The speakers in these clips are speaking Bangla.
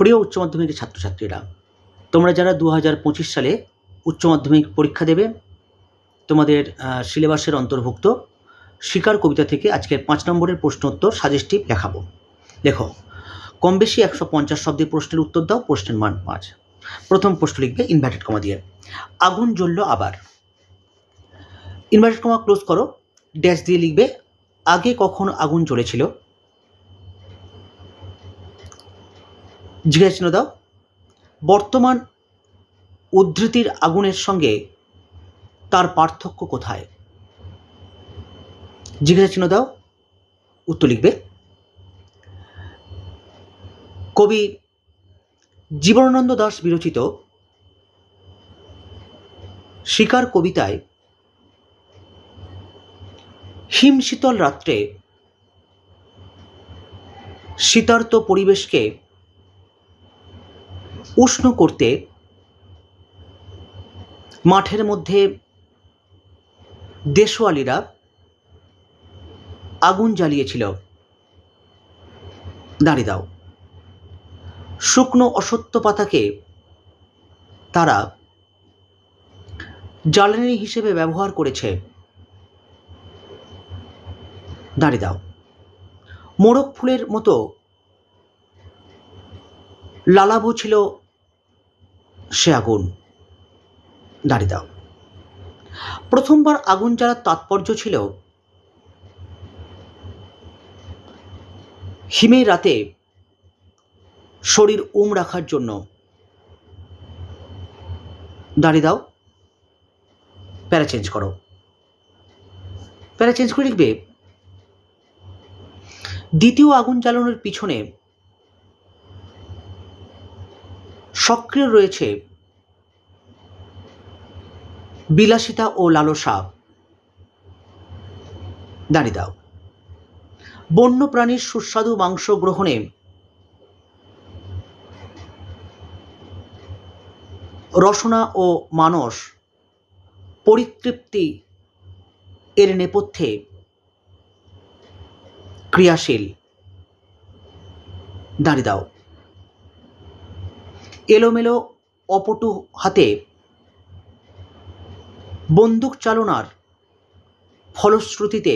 প্রিয় উচ্চ মাধ্যমিকের ছাত্রছাত্রীরা। তোমরা যারা দু হাজার পঁচিশ সালে উচ্চ মাধ্যমিক পরীক্ষা দেবে, তোমাদের সিলেবাসের অন্তর্ভুক্ত, শিকার কবিতা থেকে আজকের পাঁচ নম্বরের প্রশ্নোত্তর সাজেস্টিভ দেখাবো। লেখো কম বেশি একশো পঞ্চাশ শব্দের প্রশ্নের উত্তর দাও, প্রশ্নের মান পাঁচ। প্রথম প্রশ্ন লিখবে ইনভার্টেড কমা দিয়ে। আগুন জ্বলল আবার। ইনভার্টেড কমা ক্লোজ করো ড্যাশ দিয়ে লিখবে, আগে কখন আগুন জ্বলেছিল? জিজ্ঞাসা চিহ্ন দাও। বর্তমান উদ্ধৃতির আগুনের সঙ্গে তার পার্থক্য কোথায়? জিজ্ঞাসা চিহ্ন দাও। উত্তর লিখবে, কবি জীবনানন্দ দাস বিরচিত শিকার কবিতায় হিম শীতল রাত্রে শীতার্ত পরিবেশকে উষ্ণ করতে মাঠের মধ্যে দেশওয়ালিরা আগুন জ্বালিয়েছিল। দাঁড়িয়ে দাও। শুকনো অসত্য পাতাকে তারা জ্বালানি হিসেবে ব্যবহার করেছে। দাঁড়িয়ে দাও। মোড়ক ফুলের মতো লালাভ ছিল সে আগুন। দাঁড়িয়ে দাও। প্রথমবার আগুন জ্বালার তাৎপর্য ছিল হিমের রাতে শরীর উম রাখার জন্য। দাঁড়িয়ে দাও। প্যারা চেঞ্জ করো। প্যারা চেঞ্জ করে লিখবে, দ্বিতীয় আগুন জ্বালানোর পিছনে সক্রিয় রয়েছে বিলাসিতা ও লালসা। দাঁড়িয়ে দাও। বন্য প্রাণীর সুস্বাদু মাংস গ্রহণে রসনা ও মানস পরিতৃপ্তি এর নেপথ্যে ক্রিয়াশীল। দাঁড়িয়ে দাও। এলোমেলো অপটু হাতে বন্দুক চালনার ফলশ্রুতিতে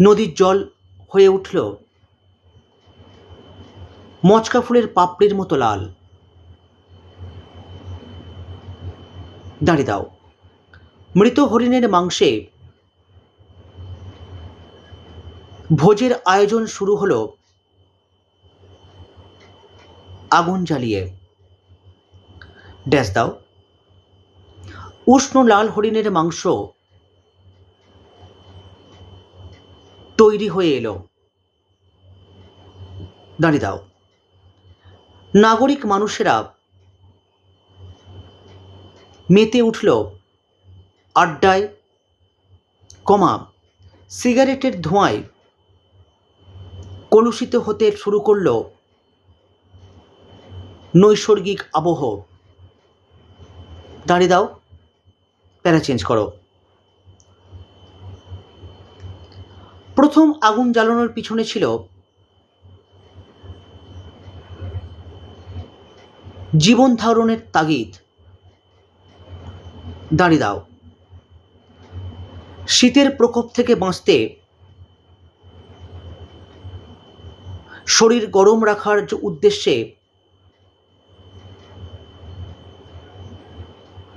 নদীর জল হয়ে উঠল। মচকা ফুলের পাপড়ির মতো লাল। দাঁড়িয়ে দাও। মৃত হরিণের মাংসে ভোজের আয়োজন শুরু হলো আগুন জ্বালিয়ে। ড্যাশ দাও। উষ্ণ লাল হরিণের মাংস তৈরি হয়ে এলো। দাঁড়িয়ে দাও। নাগরিক মানুষেরা মেতে উঠল আড্ডায়। কমা, সিগারেটের ধোঁয়ায় কলুষিত হতে শুরু করল নৈসর্গিক আবহ। দাঁড়িয়ে দাও, প্যারা চেঞ্জ করো। প্রথম আগুন জ্বালানোর পিছনে ছিল জীবন ধারণের তাগিদ। দাঁড়িয়ে দাও। শীতের প্রকোপ থেকে বাঁচতে শরীর গরম রাখার যে উদ্দেশ্যে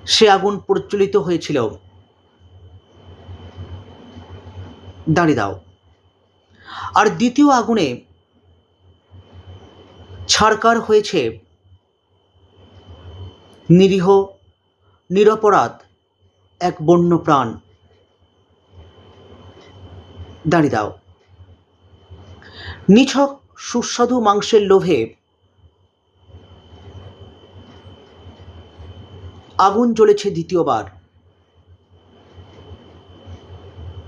সে আগুন প্রজ্বলিত হয়েছিল। দাঁড়িয়ে দাও। আর দ্বিতীয় আগুনে ছাড়কার হয়েছে নিরীহ, নিরপরাধ এক বন্য প্রাণ দাঁড়িয়ে দাও। নিছক সুস্বাদু মাংসের লোভে আগুন জ্বলেছে দ্বিতীয়বার।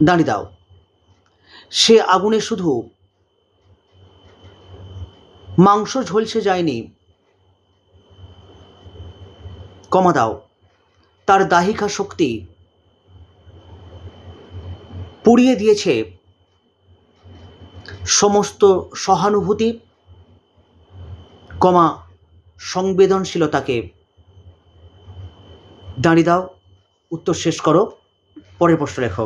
দাঁড়িয়ে দাও। সে আগুনে শুধু মাংস ঝলসে যায়নি। কমা দাও। তার দাহিকা শক্তি পুড়িয়ে দিয়েছে সমস্ত সহানুভূতি, কমা সংবেদনশীলতাকে। দাঁড়িয়ে দাও, উত্তর শেষ করো, পরের প্রশ্ন লেখো।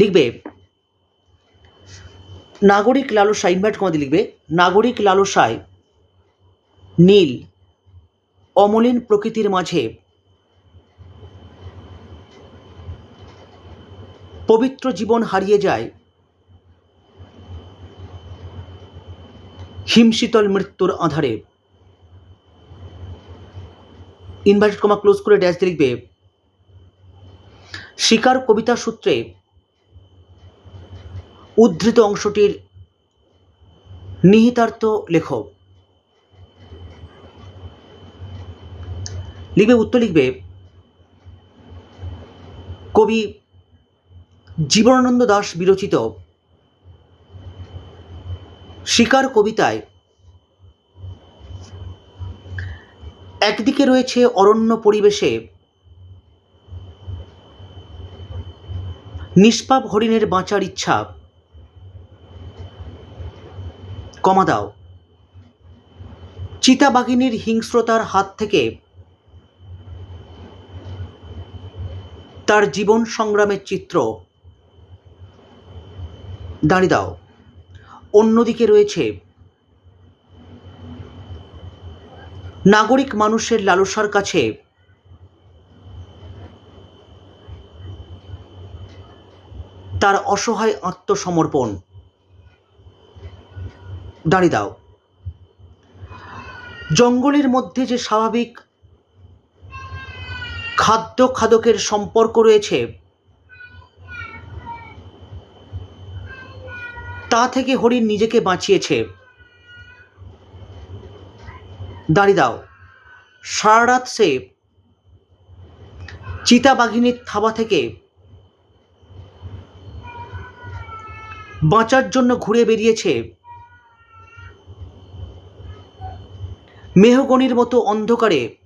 লিখবে, নাগরিক লালসা ইনভার্ট কমাতে লিখবে, নাগরিক লালসায় নীল, অমলিন প্রকৃতির মাঝে পবিত্র জীবন হারিয়ে যায়, হিমশীতল মৃত্যুর আধারে। ইনভার্টেড কমা ক্লোজ করে ড্যাশ দিয়ে লিখবে শিকার কবিতা সূত্রে উদ্ধৃত অংশটির নিহিতার্থ লেখক। লিখবে, উত্তর লিখবে, কবি জীবনানন্দ দাস বিরচিত শিকার কবিতায় একদিকে রয়েছে অরণ্য পরিবেশে নিষ্পাপ হরিণের বাঁচার ইচ্ছা। কমা দাও। চিতাবাঘিনীর হিংস্রতার হাত থেকে তার জীবন সংগ্রামের চিত্র। দাঁড়িয়ে দাও। অন্যদিকে রয়েছে নাগরিক মানুষের লালসার কাছে। তার অসহায় আত্মসমর্পণ। দাঁড়িয়ে দাও। জঙ্গলের মধ্যে যে স্বাভাবিক খাদ্য খাদকের সম্পর্ক রয়েছে, তা থেকে হরিণ নিজেকে বাঁচিয়েছে। দাঁড়িয়ে দাও। সারা রাত সে চিতাবাঘিনীর থাবা থেকে বাঁচার জন্য ঘুরে বেরিয়েছে মেহগনির মতো অন্ধকারে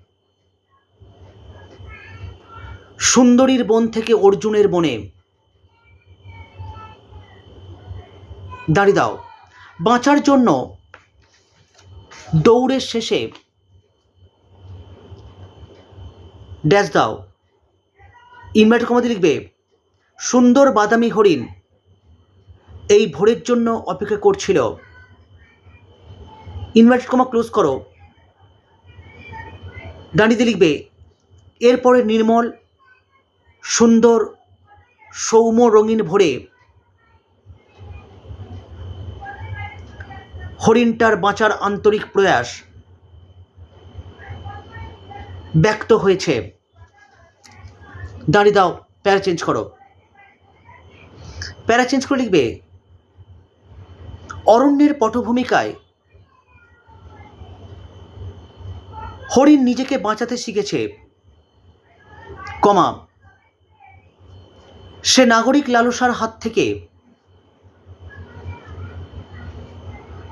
সুন্দরীর বন থেকে অর্জুনের বনে। দাঁড়িয়ে দাও। বাঁচার জন্য দৌড়ের শেষে ড্যাশ দাও। ইনভার্টার কমাতে লিখবে, সুন্দর বাদামি হরিণ এই ভোরের জন্য অপেক্ষা করছিল। ইনভার্টার কমা ক্লোজ করো। দাঁড়িয়ে লিখবে, এরপরে নির্মল সুন্দর সৌম্য রঙিন ভোরে হরিণটার বাঁচার আন্তরিক প্রয়াস ব্যক্ত হয়েছে। দাঁড়িয়ে দাও, প্যারা চেঞ্জ করো। প্যারা চেঞ্জ করে লিখবে, অরণ্যের পটভূমিকায় হরিণ নিজেকে বাঁচাতে শিখেছে। কমা, সে নাগরিক লালসার হাত থেকে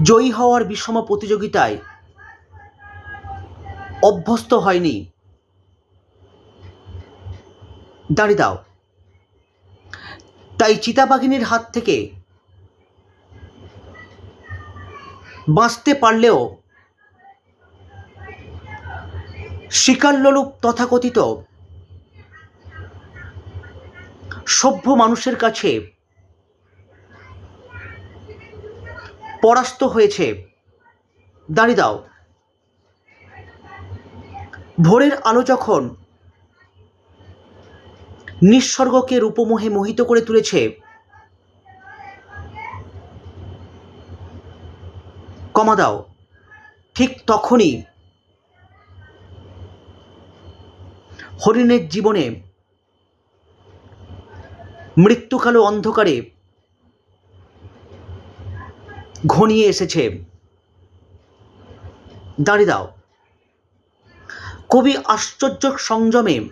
জয়ী হওয়ার বিষম প্রতিযোগিতায় অভ্যস্ত হয়নি। দাঁড়িয়ে দাও। তাই চিতাবাঘিনীর হাত থেকে বাঁচতে পারলেও শিকারলোলুপ তথাকথিত সভ্য মানুষের কাছে পরাস্ত হয়েছে। দাঁড়িয়ে দাও। ভোরের আলো যখন নিঃসর্গকে রূপমোহে মোহিত করে তুলেছে, কমা দাও। ঠিক তখনই হরিণের জীবনে মৃত্যুকালো অন্ধকারে ঘনিয়ে এসেছে। দাঁড়িয়ে দাও। কবি আশ্চর্য সংযমে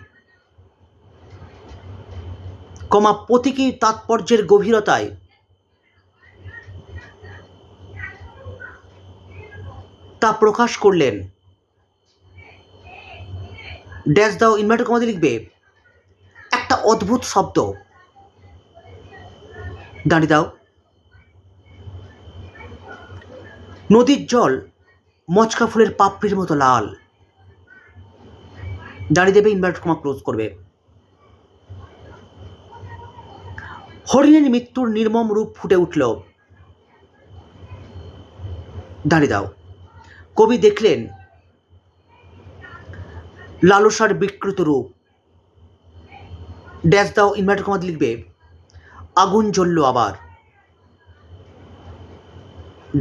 কমা প্রতীকী তাৎপর্যের গভীরতায় তা প্রকাশ করলেন। ড্যাশ দাও, ইনভার্টার কমাতে লিখবে। একটা অদ্ভুত শব্দ। দাঁড়িয়ে দাও। নদীর জল মচকা ফুলের পাপড়ির মতো লাল। দাঁড়িয়ে দেবে ইনভার্ট কমা ক্লোজ করবে। হরিণের মৃত্যুর নির্মম রূপ ফুটে উঠল। দাঁড়িয়ে দাও। কবি দেখলেন লালসার বিকৃত রূপ। ড্যাশ দাও ইনভার্টার কমাতে লিখবে, আগুন জ্বলল আবার।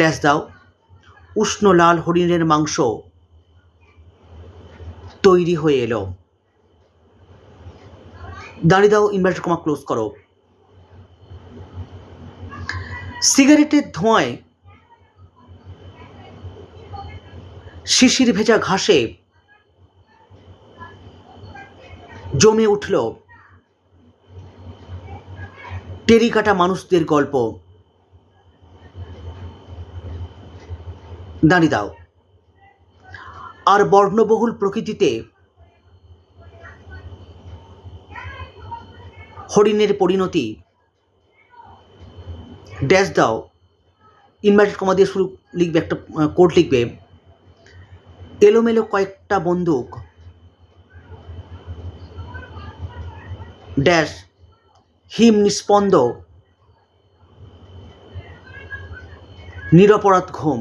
ড্যাশ দাও উষ্ণ লাল হরিণের মাংস তৈরি হয়ে এলো। দাঁড়িয়ে দাও ইনভার্টার কমা ক্লোজ করো। সিগারেটের ধোঁয়ায় শিশির ভেজা ঘাসে জমে উঠল টেরিকাটা মানুষদের গল্প। দাঁড়িয়ে দাও। আর বর্ণবহুল প্রকৃতিতে হরিণের পরিণতি। ড্যাশ দাও। ইনভার্টেড কমা দিয়ে শুরু লিখবে একটা কোড লিখবে। এলোমেলো কয়েকটা বন্দুক। ড্যাশ হিম নিস্পন্দ নিরপরাধ ঘুম।